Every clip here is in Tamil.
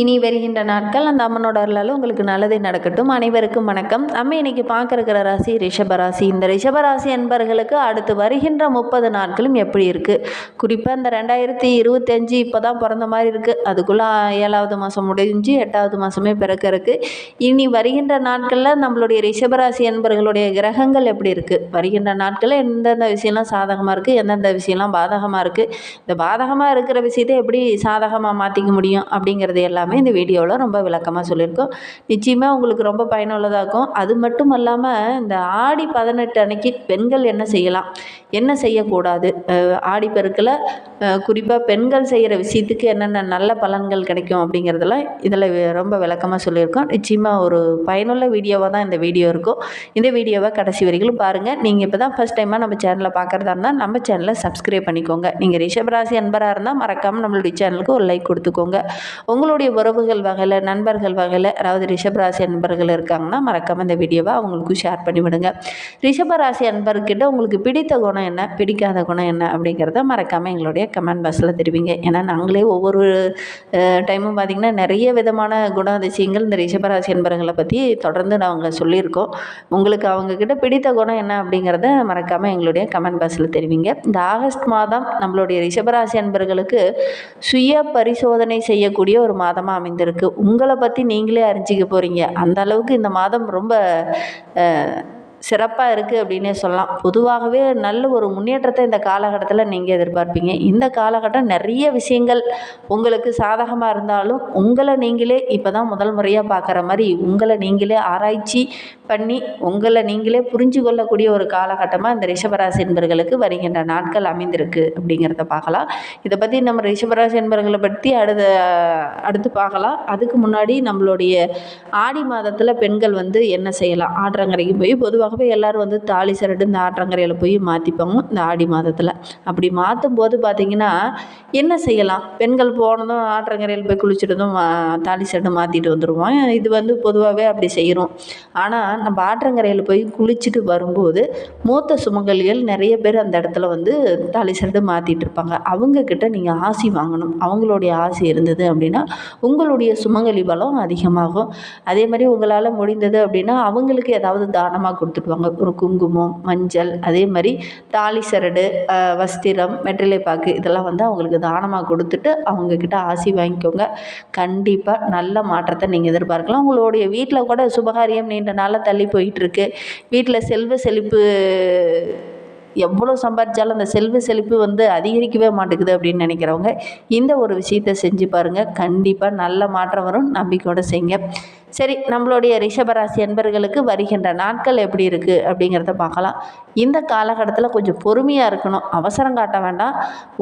இனி வருகின்ற நாட்கள் அந்த அம்மனோட அருளால் உங்களுக்கு நல்லதே நடக்கட்டும். அனைவருக்கும் வணக்கம். நம்ம இன்னைக்கு பார்க்க இருக்கிற ராசி. ரிஷபராசி இந்த ரிஷபராசி என்பர்களுக்கு அடுத்து வருகின்ற முப்பது நாட்களும் எப்படி இருக்குது குறிப்பாக இந்த ரெண்டாயிரத்தி இருபத்தஞ்சி இப்போ தான் பிறந்த மாதிரி இருக்குது அதுக்குள்ளே ஏழாவது மாதம் முடிஞ்சு எட்டாவது மாதமே பிறக்க இருக்குது இனி வருகின்ற நாட்களில் நம்மளுடைய ரிஷபராசி என்பர்களுடைய கிரகங்கள் எப்படி இருக்குது வருகின்ற நாட்களில் எந்தெந்த விஷயம்லாம் சாதகமாக இருக்குது எந்தெந்த விஷயம்லாம் பாதகமாக இருக்குது இந்த பாதகமாக இருக்கிற விஷயத்தை எப்படி சாதகமாக மாற்றிக்க முடியும் அப்படிங்கிறது எல்லாம் எல்லாமே இந்த வீடியோவில் ரொம்ப விளக்கமாக சொல்லியிருக்கோம். நிச்சயமாக உங்களுக்கு ரொம்ப பயனுள்ளதாக இருக்கும் அது மட்டும் இல்லாமல் இந்த ஆடி பதினெட்டு அன்னைக்கு பெண்கள் என்ன செய்யலாம்? என்ன செய்யக்கூடாது? ஆடி பெருக்கில் குறிப்பாக பெண்கள் செய்கிற விஷயத்துக்கு என்னென்ன நல்ல பலன்கள் கிடைக்கும் அப்படிங்கிறதெல்லாம் இதில் ரொம்ப விளக்கமாக சொல்லியிருக்கோம். நிச்சயமாக ஒரு பயனுள்ள வீடியோவாக தான் இந்த வீடியோ இருக்கும். இந்த வீடியோவை கடைசி வரைக்கும் பாருங்கள் நீங்கள் இப்போ தான் ஃபஸ்ட் டைமாக நம்ம சேனலில் பார்க்குறதா இருந்தால் நம்ம சேனலை சப்ஸ்கிரைப் பண்ணிக்கோங்க. நீங்கள் ரிஷபராசி அன்பராக இருந்தால் மறக்காமல் நம்மளுடைய சேனலுக்கு ஒரு லைக் கொடுத்துக்கோங்க. உங்களுடைய உறவுகள் வகையில் நண்பர்கள் வகையில் அதாவது ரிஷபராசி அன்பர்கள் இருக்காங்கன்னா மறக்காமல் இந்த வீடியோவை அவங்களுக்கும் ஷேர் பண்ணி விடுங்க. ரிஷபராசி அன்பர்கிட்ட உங்களுக்கு பிடித்த குணம் என்ன? பிடிக்காத குணம் என்ன? அப்படிங்கிறத மறக்காமல் எங்களுடைய கமெண்ட் பாக்ஸில் தெரிவிங்க. ஏன்னா நாங்களே ஒவ்வொரு டைமும் பார்த்திங்கன்னா நிறைய விதமான குணாதிசயங்கள் இந்த ரிஷபராசி அன்பர்களை பற்றி தொடர்ந்து நாங்கள் சொல்லியிருக்கோம். உங்களுக்கு அவங்கக்கிட்ட பிடித்த குணம் என்ன? அப்படிங்கிறத மறக்காமல் எங்களுடைய கமெண்ட் பாக்ஸில் தெரிவிங்க. இந்த ஆகஸ்ட் மாதம் நம்மளுடைய ரிஷபராசி அன்பர்களுக்கு சுய பரிசோதனை செய்யக்கூடிய ஒரு மாதம். மாதமாக அமைந்திருக்கு. உங்களை பற்றி நீங்களே அறிஞ்சிக்க போகிறீங்க அந்த அளவுக்கு இந்த மாதம் ரொம்ப சிறப்பாக இருக்குது அப்படின்னே சொல்லலாம். பொதுவாகவே நல்ல ஒரு முன்னேற்றத்தை இந்த காலகட்டத்தில் நீங்கள் எதிர்பார்ப்பீங்க. இந்த காலகட்டம் நிறைய விஷயங்கள் உங்களுக்கு சாதகமாக இருந்தாலும் உங்களை நீங்களே இப்போ தான் முதல் முறையாக பார்க்குற மாதிரி உங்களை நீங்களே ஆராய்ச்சி பண்ணி உங்களை நீங்களே புரிஞ்சு கொள்ளக்கூடிய ஒரு காலகட்டமாக இந்த ரிஷபராசி என்பர்களுக்கு வருகின்ற நாட்கள் அமைந்திருக்கு அப்படிங்கிறத பார்க்கலாம். இதை பற்றி நம்ம ரிஷபராசி என்பர்களை பற்றி அடுத்த அடுத்து பார்க்கலாம். அதுக்கு முன்னாடி நம்மளுடைய ஆடி மாதத்தில் பெண்கள் வந்து என்ன செய்யலாம்? ஆற்றங்கரைக்கு போய் பொதுவாக பொதுவாகவே எல்லோரும் வந்து தாலி சரடு இந்த ஆற்றங்கரையில் போய் மாற்றிப்பாங்க இந்த ஆடி மாதத்தில். அப்படி மாற்றும் போது பார்த்திங்கன்னா என்ன செய்யலாம்? பெண்கள் போனதும் ஆற்றங்கரையில் போய் குளிச்சுட்டதும் தாலி சரடு மாற்றிட்டு வந்துடுவோம் இது வந்து பொதுவாகவே அப்படி செய்கிறோம் ஆனால் நம்ம ஆற்றங்கரையில் போய் குளிச்சுட்டு வரும்போது மூத்த சுமங்கலிகள் நிறைய பேர் அந்த இடத்துல வந்து தாலி சரடு மாற்றிட்டு இருப்பாங்க. அவங்கக்கிட்ட நீங்கள் ஆசி வாங்கணும். அவங்களுடைய ஆசி இருந்தது அப்படின்னா உங்களுடைய சுமங்கலி பலம் அதிகமாகும். அதே மாதிரி உங்களால் முடிந்தது அப்படின்னா அவங்களுக்கு ஏதாவது தானமாக கொடுத்து கொடுத்துடுவாங்க ஒரு குங்குமம் மஞ்சள் அதே மாதிரி தாலி சரடு வஸ்திரம் வெற்றிலைப்பாக்கு இதெல்லாம் வந்து அவங்களுக்கு தானமாக கொடுத்துட்டு அவங்கக்கிட்ட ஆசி வாங்கிக்கோங்க. கண்டிப்பாக நல்ல மாற்றத்தை நீங்கள் எதிர்பார்க்கலாம். உங்களுடைய வீட்டில் கூட சுபகாரியம் நீண்ட நாளாக தள்ளி போயிட்டுருக்கு வீட்டில் செல்வ செழிப்பு எவ்வளோ சம்பாதிச்சாலும் அந்த செல்வ செழிப்பு வந்து அதிகரிக்கவே மாட்டேங்குது அப்படின்னு நினைக்கிறவங்க இந்த ஒரு விஷயத்தை செஞ்சு பாருங்கள் கண்டிப்பாக நல்ல மாற்றம் வரும். நம்பிக்கையோடு செய்யுங்க. சரி நம்மளுடைய ரிஷபராசி அன்பர்களுக்கு வருகின்ற நாட்கள் எப்படி இருக்குது அப்படிங்கிறத பார்க்கலாம். இந்த காலகட்டத்தில் கொஞ்சம் பொறுமையாக இருக்கணும். அவசரம் காட்ட வேண்டாம்.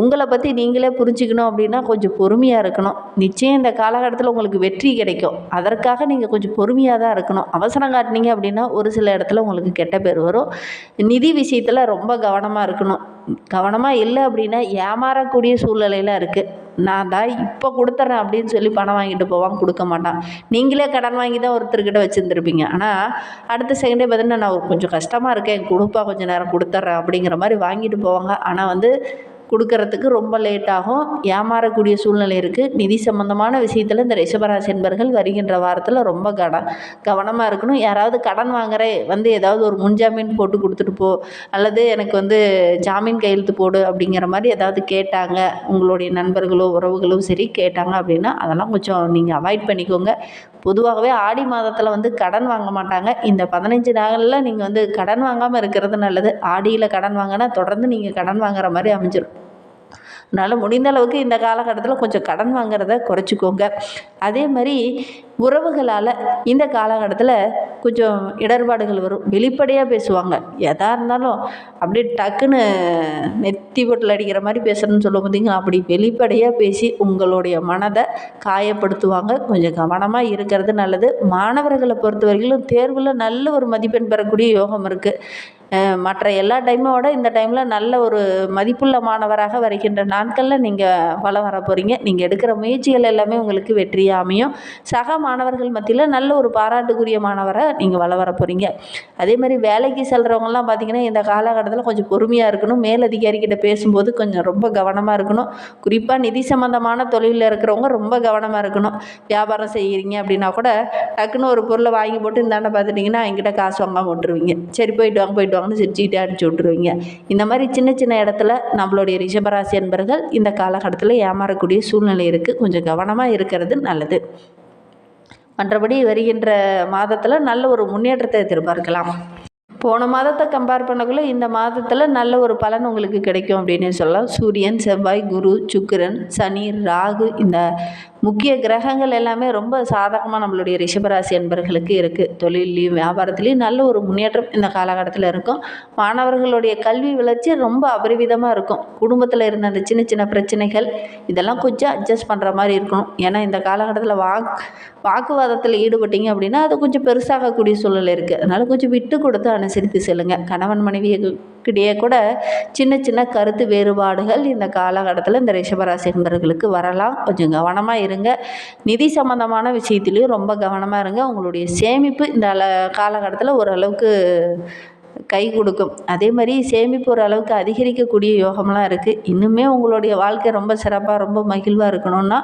உங்களை பற்றி நீங்களே புரிஞ்சுக்கணும் அப்படின்னா கொஞ்சம் பொறுமையாக இருக்கணும். நிச்சயம் இந்த காலகட்டத்தில் உங்களுக்கு வெற்றி கிடைக்கும். அதற்காக நீங்கள் கொஞ்சம் பொறுமையாக தான் இருக்கணும். அவசரம் காட்டினீங்க அப்படின்னா ஒரு சில இடத்துல உங்களுக்கு கெட்ட பேர் வரும். நிதி விஷயத்தில் ரொம்ப கவனமாக இருக்கணும். கவனமாக இல்லை அப்படின்னா ஏமாறக்கூடிய சூழ்நிலையெல்லாம் இருக்குது நான் தான் இப்போ கொடுத்துட்றேன் அப்படின்னு சொல்லி பணம் வாங்கிட்டு போவான் கொடுக்க மாட்டான். நீங்களே கடன் வாங்கி தான் ஒருத்தர்கிட்ட வச்சுருந்துருப்பீங்க. ஆனால் அடுத்த செகண்டே பார்த்தீங்கன்னா நான் கொஞ்சம் கஷ்டமாக இருக்கேன் கொடுப்பா கொஞ்சம் நேரம் கொடுத்துட்றேன் அப்படிங்கிற மாதிரி வாங்கிட்டு போவாங்க. ஆனால் வந்து கொடுக்கறதுக்கு ரொம்ப லேட் ஆகும். ஏமாறக்கூடிய சூழ்நிலை இருக்குது நிதி சம்பந்தமான விஷயத்தில் இந்த ரிஷபராசி என்பர்கள் வருகின்ற வாரத்தில் ரொம்ப கட கவனமாக இருக்கணும். யாராவது கடன் வாங்குற வந்து ஏதாவது ஒரு முன்ஜாமீன் போட்டு கொடுத்துட்டு போ. அல்லது எனக்கு வந்து ஜாமீன் கையெழுத்து போடு அப்படிங்கிற மாதிரி ஏதாவது கேட்டாங்க. உங்களுடைய நண்பர்களோ உறவுகளோ சரி கேட்டாங்க அப்படின்னா அதெல்லாம் கொஞ்சம் நீங்கள் அவாய்ட் பண்ணிக்கோங்க. பொதுவாகவே ஆடி மாதத்தில் வந்து கடன் வாங்க மாட்டாங்க. இந்த பதினஞ்சு நாளில் நீங்கள் வந்து கடன் வாங்காமல் இருக்கிறது நல்லது. ஆடியில் கடன் வாங்கினா தொடர்ந்து நீங்கள் கடன் வாங்குற மாதிரி அமைஞ்சிரும். அதனால் முடிந்த அளவுக்கு இந்த காலகட்டத்தில் கொஞ்சம் கடன் வாங்குறத குறைச்சிக்கோங்க. அதே மாதிரி உறவுகளால் இந்த காலகட்டத்தில் கொஞ்சம் இடர்பாடுகள் வரும். வெளிப்படையாக பேசுவாங்க. எதாக இருந்தாலும் அப்படியே டக்குன்னு நெத்தி பொட்டில் அடிக்கிற மாதிரி பேசுகிறேன்னு சொல்ல பார்த்தீங்களா அப்படி வெளிப்படையாக பேசி உங்களுடைய மனதை காயப்படுத்துவாங்க. கொஞ்சம் கவனமாக இருக்கிறது நல்லது. மாணவர்களை பொறுத்தவரையிலும் தேர்வில் நல்ல ஒரு மதிப்பெண் பெறக்கூடிய யோகம் இருக்குது மற்ற எல்லா டைமோட இந்த டைமில் நல்ல ஒரு மதிப்புள்ள மாணவராக வருகின்ற நாட்களில் நீங்கள் வளம் வர போகிறீங்க நீங்கள் எடுக்கிற முயற்சிகள் எல்லாமே உங்களுக்கு வெற்றியாக அமையும். சக மாணவர்கள் மத்தியில் நல்ல ஒரு பாராட்டுக்குரிய மாணவராக நீங்கள் வளம் வர போகிறீங்க அதே மாதிரி வேலைக்கு செல்கிறவங்கலாம் பார்த்திங்கன்னா இந்த காலகட்டத்தில் கொஞ்சம் பொறுமையாக இருக்கணும். மேலதிகாரிக்கிட்ட பேசும்போது கொஞ்சம் ரொம்ப கவனமாக இருக்கணும். குறிப்பாக நிதி சம்மந்தமான தொழிலில் இருக்கிறவங்க ரொம்ப கவனமாக இருக்கணும். வியாபாரம் செய்கிறீங்க அப்படின்னா கூட டக்குன்னு ஒரு பொருளை வாங்கி போட்டு இந்தாண்ட பார்த்துட்டிங்கன்னா என்கிட்ட காசு வாங்காமல் விட்டுருவீங்க. சரி போயிட்டு வாங்க போயிட்டு வாங்கன்னு சிரிச்சுக்கிட்டே அனுப்பிச்சி விட்ருவீங்க இந்த மாதிரி சின்ன சின்ன இடத்துல நம்மளுடைய ரிஷபராசி அன்பர்கள் இந்த காலகட்டத்தில் ஏமாறக்கூடிய சூழ்நிலை இருக்குது கொஞ்சம் கவனமாக இருக்கிறது நல்லது. மற்றபடி வருகின்ற மாதத்தில் நல்ல ஒரு முன்னேற்றத்தை எதிர்பார்க்கலாம். போன மாதத்தை கம்பேர் பண்ணக்குள்ளே இந்த மாதத்தில் நல்ல ஒரு பலன் உங்களுக்கு கிடைக்கும் அப்படின்னு சொல்லலாம். சூரியன் செவ்வாய் குரு சுக்கிரன் சனி ராகு இந்த முக்கிய கிரகங்கள் எல்லாமே ரொம்ப சாதகமாக நம்மளுடைய ரிஷபராசி அன்பர்களுக்கு இருக்குது தொழிலையும் வியாபாரத்துலேயும் நல்ல ஒரு முன்னேற்றம் இந்த காலகட்டத்தில் இருக்கும். மாணவர்களுடைய கல்வி வளர்ச்சி ரொம்ப அபரிவிதமாக இருக்கும். குடும்பத்தில் இருந்த அந்த சின்ன சின்ன பிரச்சனைகள் இதெல்லாம் கொஞ்சம் அட்ஜஸ்ட் பண்ணுற மாதிரி இருக்கணும். ஏன்னா இந்த காலகட்டத்தில் வாக் வாக்குவாதத்தில் ஈடுபட்டீங்க அப்படின்னா அது கொஞ்சம் பெருசாகக்கூடிய சூழல் இருக்குது அதனால் கொஞ்சம் விட்டு கொடுத்து அனுசரித்து செல்லுங்கள் கணவன் மனைவியிடையே கூட சின்ன சின்ன கருத்து வேறுபாடுகள் இந்த காலகட்டத்தில் இந்த ரிஷபராசி என்பவர்களுக்கு வரலாம். கொஞ்சம் கவனமாக இருங்க. நிதி சம்மந்தமான விஷயத்துலையும் ரொம்ப கவனமாக இருங்க. உங்களுடைய சேமிப்பு இந்த காலகட்டத்தில் ஓரளவுக்கு கை கொடுக்கும். அதே மாதிரி சேமிப்பு ஓரளவுக்கு அதிகரிக்கக்கூடிய யோகம்லாம் இருக்குது இன்னுமே உங்களுடைய வாழ்க்கை ரொம்ப சிறப்பாக ரொம்ப மகிழ்வாக இருக்கணும்னா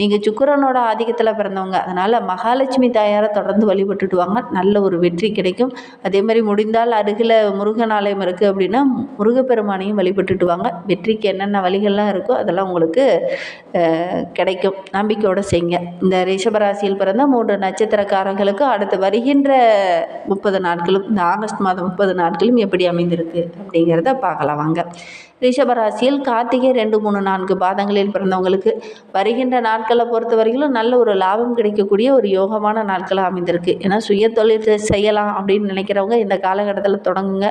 நீங்கள் சுக்கரனோட ஆதிக்கத்தில் பிறந்தவங்க. அதனால் மகாலட்சுமி தாயாரை தொடர்ந்து வழிபட்டுட்டு வாங்க. நல்ல ஒரு வெற்றி கிடைக்கும். அதே மாதிரி முடிந்தால் அருகில் முருகன் ஆலயம் இருக்குது அப்படின்னா முருகப்பெருமானையும் வழிபட்டுட்டு வாங்க. வெற்றிக்கு என்னென்ன வழிகள்லாம் இருக்கோ அதெல்லாம் உங்களுக்கு கிடைக்கும். நம்பிக்கையோடு செய்யுங்க இந்த ரிஷபராசியில் பிறந்த மூன்று நட்சத்திரக்காரர்களுக்கும் அடுத்து வருகின்ற முப்பது நாட்களும் இந்த ஆகஸ்ட் மாதம் முப்பது நாட்களும் எப்படி அமைந்திருக்கு அப்படிங்கிறத பார்க்கலாம் வாங்க. ரிஷபராசியில் கார்த்திகை ரெண்டு மூணு நான்கு பாதங்களில் பிறந்தவங்களுக்கு வருகின்ற நாட்களை பொறுத்த வரையிலும் நல்ல ஒரு லாபம் கிடைக்கக்கூடிய ஒரு யோகமான நாட்களாக அமைந்திருக்கு. ஏன்னா சுய தொழில் செய்யலாம் அப்படின்னு நினைக்கிறவங்க இந்த காலகட்டத்தில் தொடங்குங்க.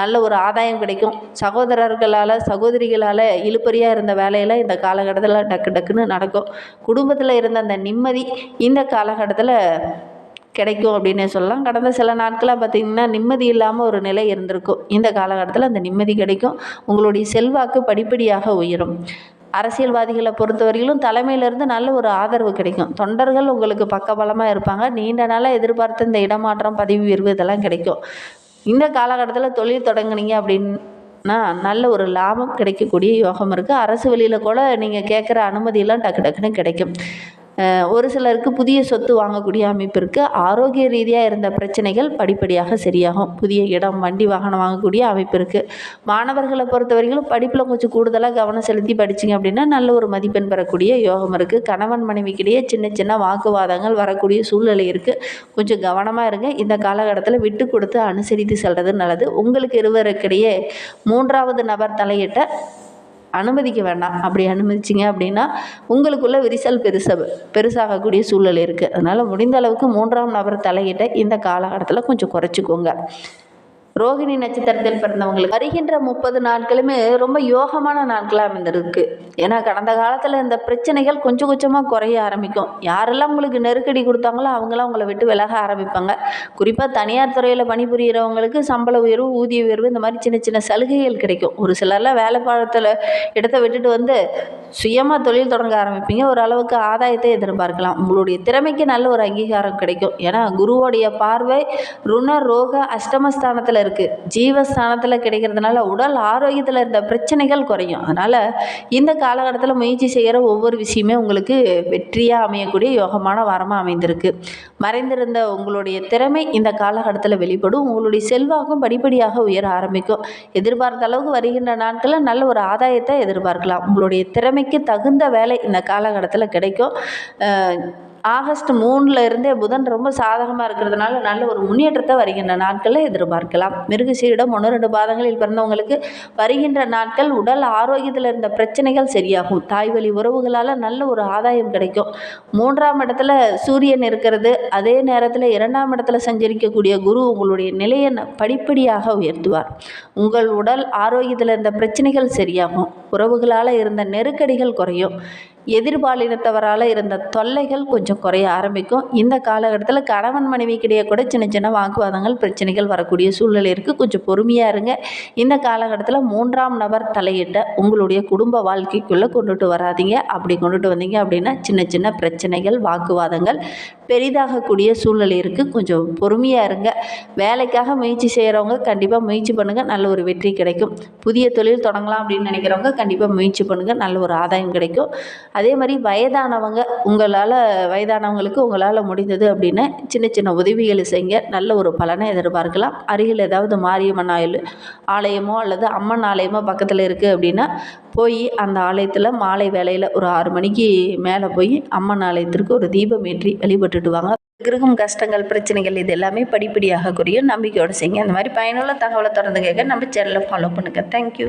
நல்ல ஒரு ஆதாயம் கிடைக்கும். சகோதரர்களால் சகோதரிகளால் இழுப்பறியாக இருந்த வேலையெல்லாம் இந்த காலகட்டத்தில் டக்கு டக்குன்னு நடக்கும். குடும்பத்தில் இருந்த அந்த நிம்மதி இந்த காலகட்டத்தில் கிடைக்கும் அப்படின்னே சொல்லலாம். கடந்த சில நாட்களாக பார்த்திங்கன்னா நிம்மதி இல்லாமல் ஒரு நிலை இருந்திருக்கும். இந்த காலகட்டத்தில் அந்த நிம்மதி கிடைக்கும். உங்களுடைய செல்வாக்கு படிப்படியாக உயரும். அரசியல்வாதிகளை பொறுத்தவரையிலும் தலைமையிலேருந்து நல்ல ஒரு ஆதரவு கிடைக்கும். தொண்டர்கள் உங்களுக்கு பக்கபலமாக இருப்பாங்க. நீண்ட நாளாக எதிர்பார்த்த இந்த இடமாற்றம் பதவி உயர்வு இதெல்லாம் கிடைக்கும். இந்த காலகட்டத்தில் தொழில் தொடங்குனீங்க அப்படின்னா நல்ல ஒரு லாபம் கிடைக்கக்கூடிய யோகம் இருக்குது அரசு வழியில் கூட நீங்கள் கேட்குற அனுமதியெல்லாம் டக்கு டக்குன்னு கிடைக்கும். ஒரு சிலருக்கு புதிய சொத்து வாங்கக்கூடிய அமைப்பு இருக்குது ஆரோக்கிய ரீதியாக இருந்த பிரச்சனைகள் படிப்படியாக சரியாகும். புதிய இடம் வண்டி வாகனம் வாங்கக்கூடிய அமைப்பு இருக்குது மாணவர்களை பொறுத்தவரைக்கும் படிப்பில் கொஞ்சம் கூடுதலாக கவனம் செலுத்தி படிச்சிங்க அப்படின்னா நல்ல ஒரு மதிப்பெண் பெறக்கூடிய யோகம் இருக்குது கணவன் மனைவிக்கிடையே சின்ன சின்ன வாக்குவாதங்கள் வரக்கூடிய சூழ்நிலை இருக்குது கொஞ்சம் கவனமாக இருங்க. இந்த காலகட்டத்தில் விட்டு கொடுத்து அனுசரித்து செல்வது நல்லது. உங்களுக்கு இருவருக்கிடையே மூன்றாவது நபர் தலையிட்ட அனுமதிக்க வேண்டாம். அப்படி அனுமதிச்சிங்க அப்படின்னா உங்களுக்குள்ள விரிசல் பெருச பெருசாகக்கூடிய சூழல் இருக்குது அதனால் முடிந்த அளவுக்கு மூன்றாம் நபர் தலையிட்ட இந்த காலகட்டத்தில் கொஞ்சம் குறைச்சிக்கோங்க. ரோகிணி நட்சத்திரத்தில் பிறந்தவங்களுக்கு வருகின்ற முப்பது நாட்களுமே ரொம்ப யோகமான நாட்களாக அமைந்திருக்கு. ஏன்னா கடந்த காலத்தில் இந்த பிரச்சனைகள் கொஞ்சம் கொஞ்சமாக குறைய ஆரம்பிக்கும். யாரெல்லாம் உங்களுக்கு நெருக்கடி கொடுத்தாங்களோ அவங்களாம் உங்களை விட்டு விலக ஆரம்பிப்பாங்க. குறிப்பாக தனியார் துறையில் பணிபுரியிறவங்களுக்கு சம்பள உயர்வு ஊதிய உயர்வு இந்த மாதிரி சின்ன சின்ன சலுகைகள் கிடைக்கும். ஒரு சிலர்லாம் வேலை பாடத்தில் இடத்த விட்டுட்டு வந்து சுயமாக தொழில் தொடங்க ஆரம்பிப்பீங்க. ஓரளவுக்கு ஆதாயத்தை எதிர்பார்க்கலாம். உங்களுடைய திறமைக்கு நல்ல ஒரு அங்கீகாரம் கிடைக்கும். ஏன்னா குருவோடைய பார்வை ருண ரோக அஷ்டமஸ்தானத்தில் இருக்குது ஜீவஸ்தானத்தில் கிடைக்கிறதுனால உடல் ஆரோக்கியத்தில் இருந்த பிரச்சனைகள் குறையும். அதனால் இந்த காலகட்டத்தில் முயற்சி செய்கிற ஒவ்வொரு விஷயமே உங்களுக்கு வெற்றியாக அமையக்கூடிய யோகமான வரமாக அமைந்திருக்கு. மறைந்திருந்த உங்களுடைய திறமை இந்த காலகட்டத்தில் வெளிப்படும். உங்களுடைய செல்வாக்கும் படிப்படியாக உயர ஆரம்பிக்கும். எதிர்பார்த்த அளவுக்கு வருகின்ற நாட்களில் நல்ல ஒரு ஆதாயத்தை எதிர்பார்க்கலாம். உங்களுடைய திறமைக்கு தகுந்த வேலை இந்த காலகட்டத்தில் கிடைக்கும். ஆகஸ்ட் மூணில் இருந்தே புதன் ரொம்ப சாதகமாக இருக்கிறதுனால நல்ல ஒரு முன்னேற்றத்தை வருகின்ற நாட்களில் எதிர்பார்க்கலாம். மிருகசீரிடம் ஒன்று ரெண்டு பாதங்களில் பிறந்தவங்களுக்கு வருகின்ற நாட்கள் உடல் ஆரோக்கியத்தில் இருந்த பிரச்சனைகள் சரியாகும். தாய்வழி உறவுகளால் நல்ல ஒரு ஆதாயம் கிடைக்கும். மூன்றாம் இடத்துல சூரியன் இருக்கிறது. அதே நேரத்தில் இரண்டாம் இடத்துல சஞ்சரிக்கக்கூடிய குரு உங்களுடைய நிலையை ந- படிப்படியாக உயர்த்துவார். உங்கள் உடல் ஆரோக்கியத்தில் இருந்த பிரச்சனைகள் சரியாகும். உறவுகளால் இருந்த நெருக்கடிகள் குறையும். எதிர்பாலினத்தவரால் இருந்த தொல்லைகள் கொஞ்சம் குறைய ஆரம்பிக்கும். இந்த காலகட்டத்தில் கணவன் மனைவிக்கிடையே கூட சின்ன சின்ன வாக்குவாதங்கள் பிரச்சனைகள் வரக்கூடிய சூழ்நிலை இருக்குது கொஞ்சம் பொறுமையாக இருங்க. இந்த காலகட்டத்தில் மூன்றாம் நபர் தலையிட்ட உங்களுடைய குடும்ப வாழ்க்கைக்குள்ளே கொண்டுட்டு வராதீங்க. அப்படி கொண்டுட்டு வந்தீங்க அப்படின்னா சின்ன சின்ன பிரச்சனைகள் வாக்குவாதங்கள் பெரிதாகக்கூடிய சூழ்நிலை இருக்குது கொஞ்சம் பொறுமையாக இருங்க. வேலைக்காக முயற்சி செய்கிறவங்க கண்டிப்பாக முயற்சி பண்ணுங்கள் நல்ல ஒரு வெற்றி கிடைக்கும். புதிய தொழில் தொடங்கலாம் அப்படின்னு நினைக்கிறவங்க கண்டிப்பாக முயற்சி பண்ணுங்கள் நல்ல ஒரு ஆதாயம் கிடைக்கும். அதே மாதிரி வயதானவங்க உங்களால் வயதானவங்களுக்கு உங்களால் முடிந்தது அப்படின்னு சின்ன சின்ன உதவிகளை செய்யுங்க. நல்ல ஒரு பலனை எதிர்பார்க்கலாம். அருகில் ஏதாவது மாரியம்மன் ஆயில் ஆலயமோ அல்லது அம்மன் ஆலயமோ பக்கத்தில் இருக்குது அப்படின்னா போய் அந்த ஆலயத்தில் மாலை வேலையில் ஒரு ஆறு மணிக்கு மேலே போய் அம்மன் ஆலயத்திற்கு ஒரு தீபம் ஏற்றி வழிபட்டு விட்டுடுவாங்க கிரகம் கஷ்டங்கள் பிரச்சனைகள் இது எல்லாமே படிப்படியாக குறையும் நம்பிக்கையோடு செய்யுங்க. அந்த மாதிரி பயனுள்ள தகவலை தொடர்ந்து கேட்க நம்ம சேனலை ஃபாலோ பண்ணுங்கள் தேங்க்யூ